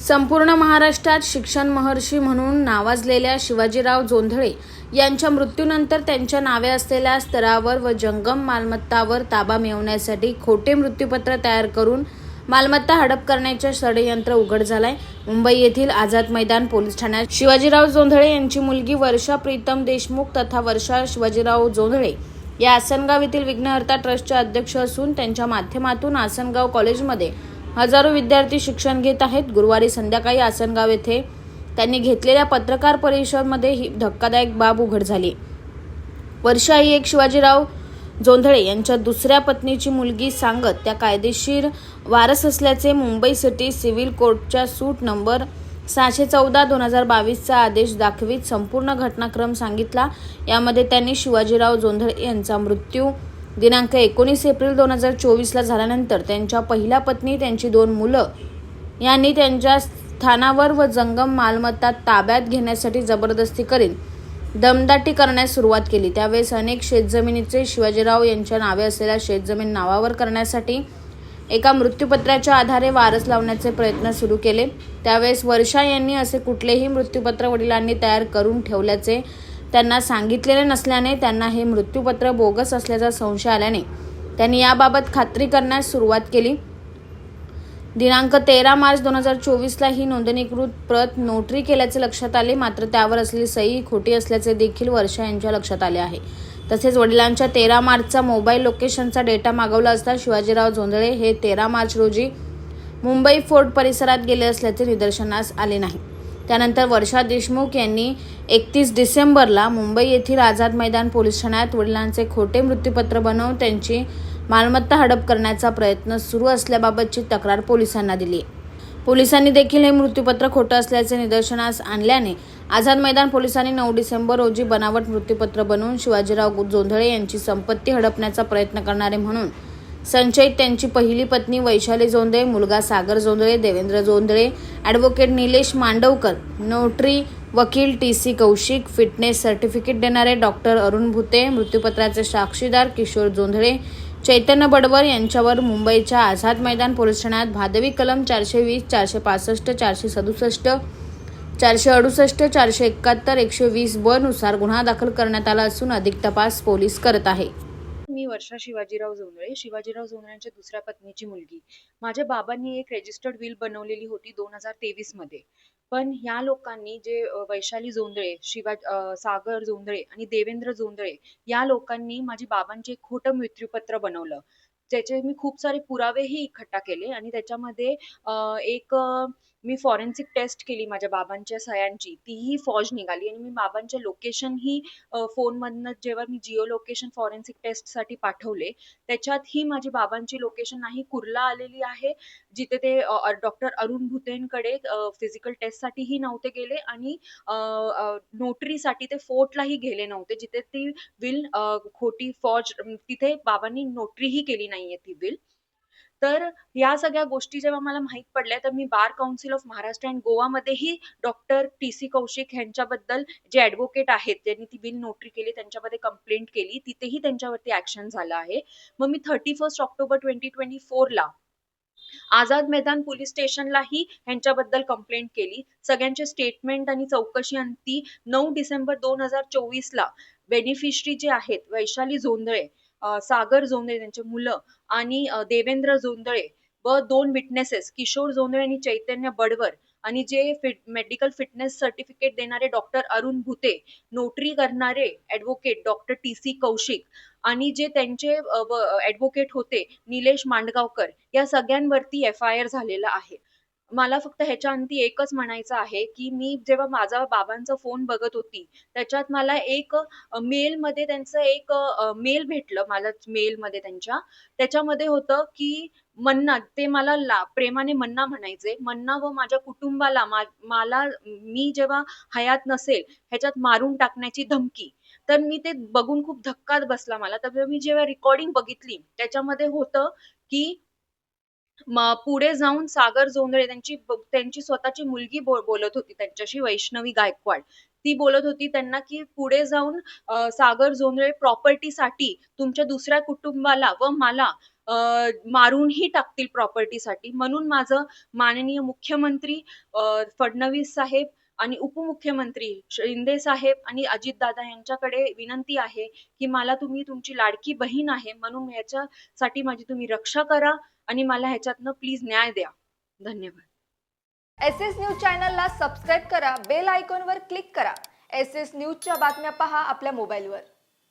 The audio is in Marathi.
संपूर्ण महाराष्ट्रात शिक्षण महर्षी म्हणून नावाजलेल्या शिवाजीराव जोंधळे यांच्या मृत्यूनंतर त्यांच्या नावे असलेल्या स्तरावर व जंगम मालमत्तावर ताबा मिळवण्यासाठी खोटे मृत्यूपत्र तयार करून मालमत्ता हडप करण्याचे षडयंत्र उघड झालंय. मुंबई येथील आझाद मैदान पोलीस ठाण्यात शिवाजीराव जोंधळे यांची मुलगी वर्षा प्रीतम देशमुख तथा वर्षा शिवाजीराव जोंधळे या आसनगाव येथील विघ्नहर्ता ट्रस्टचे अध्यक्ष असून त्यांच्या माध्यमातून आसनगाव कॉलेजमध्ये हजारो विद्यार्थी शिक्षण घेत आहेत. गुरुवारी संध्याकाळी आसनगाव येथे त्यांनी घेतलेल्या पत्रकार परिषदेमध्ये ही धक्कादायक बाब उघड झाली. वर्षा ही एक शिवाजीराव जोंधळे यांच्या दुसऱ्या पत्नीची मुलगी सांगत त्या कायदेशीर वारस असल्याचे मुंबई सिटी सिव्हिल कोर्टच्या सूट नंबर सहाशे चौदा दोन हजार बावीसचा आदेश दाखवित संपूर्ण घटनाक्रम सांगितला. यामध्ये त्यांनी शिवाजीराव जोंधळे यांचा मृत्यू दिनांक एकोणीस एप्रिल दोन हजार चोवीसला झाल्यानंतर त्यांच्या पहिल्या पत्नी त्यांची दोन मुलं यांनी त्यांच्या स्थानावर व जंगम मालमत्ता ताब्यात घेण्यासाठी जबरदस्ती करीत दमदाटी करण्यास सुरुवात केली. त्यावेळेस अनेक शेतजमिनीचे शिवाजीराव यांच्या नावे असलेल्या शेतजमीन नावावर करण्यासाठी एका मृत्यूपत्राच्या आधारे वारस लावण्याचे प्रयत्न सुरू केले. त्यावेळेस वर्षा यांनी असे कुठलेही मृत्यूपत्र वडिलांनी तयार करून ठेवल्याचे त्यांना सांगितलेले नसल्याने त्यांना हे मृत्यूपत्र बोगस असल्याचा संशय आल्याने त्यांनी याबाबत खात्री करण्यास सुरुवात केली. दिनांक तेरा मार्च दोन हजार चोवीसला ही नोंदणीकृत प्रत नोटरी केल्याचे लक्षात आले. मात्र त्यावर असलेली सही खोटी असल्याचे देखील वर्षा यांच्या लक्षात आले आहे. तसेच वडिलांच्या तेरा मार्चचा मोबाईल लोकेशनचा डेटा मागवला असता शिवाजीराव झोंधळे हे तेरा मार्च रोजी मुंबई फोर्ट परिसरात गेले असल्याचे निदर्शनास आले नाही. त्यानंतर वर्षा देशमुख यांनी एकतीस डिसेंबरला मुंबई येथील आझाद मैदान पोलीस ठाण्यात वडिलांचे खोटे मृत्यूपत्र बनवून त्यांची मालमत्ता हडप करण्याचा प्रयत्न सुरू असल्याबाबतची तक्रार पोलिसांना दिली. पोलिसांनी देखील हे मृत्यूपत्र खोटं असल्याचे निदर्शनास आणल्याने आझाद मैदान पोलिसांनी नऊ डिसेंबर रोजी बनावट मृत्यूपत्र बनवून शिवाजीराव जोंधळे यांची संपत्ती हडपण्याचा प्रयत्न करणारे म्हणून संचयित त्यांची पहिली पत्नी वैशाली जोंधळे मुलगा सागर जोंधळे देवेंद्र जोंधळे ॲडव्होकेट निलेश मांडवकर नोटरी वकील T C Kaushik fitness certificate देणारे डॉक्टर अरुण भुते मृत्यूपत्राचे साक्षीदार किशोर जोंधळे चैतन्य बडवर यांच्यावर मुंबईच्या आझाद मैदान पोलीस ठाण्यात भादवी कलम चारशे वीस चारशे पासष्ट चारशे सदुसष्ट चारशे अडुसष्ट चारशे एकाहत्तर एकशे वीस ब नुसार गुन्हा दाखल करण्यात आला असून अधिक तपास पोलीस करत आहे. वर्षा शिवाजीराव जोंधळे. शिवाजीराव जोंधळ्यांच्या दुसऱ्या पत्नीची मुलगी. माझ्या बाबांनी एक रेजिस्टर्ड विल बनवलेली होती दोन हजार तेवीसमध्ये. पण ह्या लोकांनी जे वैशाली जोंधळे शिवा सागर जोंधळे आणि देवेंद्र जोंधळे या लोकांनी माझी बाबांचे एक खोटं मृत्यूपत्र बनवलं. त्याचे मी खूप सारे पुरावेही इकट्ठा केले आणि त्याच्यामध्ये एक मी फॉरेन्सिक टेस्ट केली माझ्या बाबांच्या सह्यांची. तीही फॉज निघाली आणि मी बाबांचे लोकेशन ही फोन मधनं जेव्हा मी जिओ लोकेशन फॉरेन्सिक टेस्टसाठी पाठवले त्याच्यात ही माझी बाबांची लोकेशन नाही कुर्ला आलेली आहे जिथे ते डॉक्टर अरुण भुतेंकडे फिजिकल टेस्ट साठीही नव्हते गेले आणि नोटरीसाठी ते फोर्टलाही गेले नव्हते जिथे ती विल खोटी फॉज तिथे बाबांनी नोटरीही केली नाहीये ती विल तर या सगळ्या गोष्टी जेव्हा मला माहीत पडल्या तर मी bar council of Maharashtra and गोवामध्येही doctor T C Kaushik यांच्याबद्दल जे ऍडव्होकेट आहेत त्यांनी ती बिल नोटरी केली त्यांच्यामध्ये कंप्लेंट केली तिथेही त्यांच्यावरती ऍक्शन झालं आहे. मग मी thirty first October twenty twenty ला आझाद मैदान पोलीस स्टेशनलाही ह्यांच्याबद्दल कंप्लेंट केली. सगळ्यांचे स्टेटमेंट आणि चौकशी अंती नऊ डिसेंबर दोन हजार चोवीसला बेनिफिशरी जे आहेत वैशाली जोंधळे सागर जोंधळे त्यांचे मुलं आणि देवेंद्र जोंधळे व दोन विटनेसेस किशोर जोंधळे आणि चैतन्य बडवर आणि जे फिट मेडिकल फिटनेस सर्टिफिकेट देणारे डॉक्टर अरुण भुते नोटरी करणारे advocate doctor T C Kaushik आणि जे त्यांचे ऍडव्होकेट होते निलेश मांडगावकर या सगळ्यांवरती एफ आय आर झालेला आहे. मला फक्त ह्याच्या अंती एकच म्हणायचं आहे की मी जेव्हा माझा बाबांचा फोन बघत होती त्याच्यात मला एक मेल मध्ये त्यांचं एक मेल भेटलं मला मेल मध्ये त्यांच्या. त्याच्यामध्ये होतं की मन्ना ते मला ला प्रेमाने मन्ना म्हणायचे. मन्ना व माझ्या कुटुंबाला मा- मला मी जेव्हा हयात नसेल ह्याच्यात मारून टाकण्याची धमकी. तर मी ते बघून खूप धक्कात बसला मला. तर मी जेव्हा रेकॉर्डिंग बघितली त्याच्यामध्ये होतं की म पुढे जाऊन सागर जोंधळे त्यांची त्यांची स्वतःची मुलगी बोलत होती. त्यांच्याशी वैष्णवी गायकवाड. ती बोलत होती त्यांना की पुढे जाऊन सागर जोंधळे प्रॉपर्टीसाठी तुमच्या दुसऱ्या कुटुंबाला व मला मारूनही टाकतील प्रॉपर्टीसाठी. म्हणून माझं माननीय मुख्यमंत्री फडणवीस साहेब आणि उपमुख्यमंत्री शिंदे साहेब आणि अजितदादा यांच्याकडे विनंती आहे की मला तुम्ही तुमची लाडकी बहीण आहे. म्हणून याच्यासाठी माझी तुम्ही रक्षा करा. आणि मला ह्याच्यातनं प्लीज न्याय द्या. धन्यवाद. एस एस न्यूज चॅनलला सबस्क्राईब करा बेल आयकॉनवर क्लिक करा. एस एस न्यूजच्या बातम्या पहा आपल्या मोबाईलवर.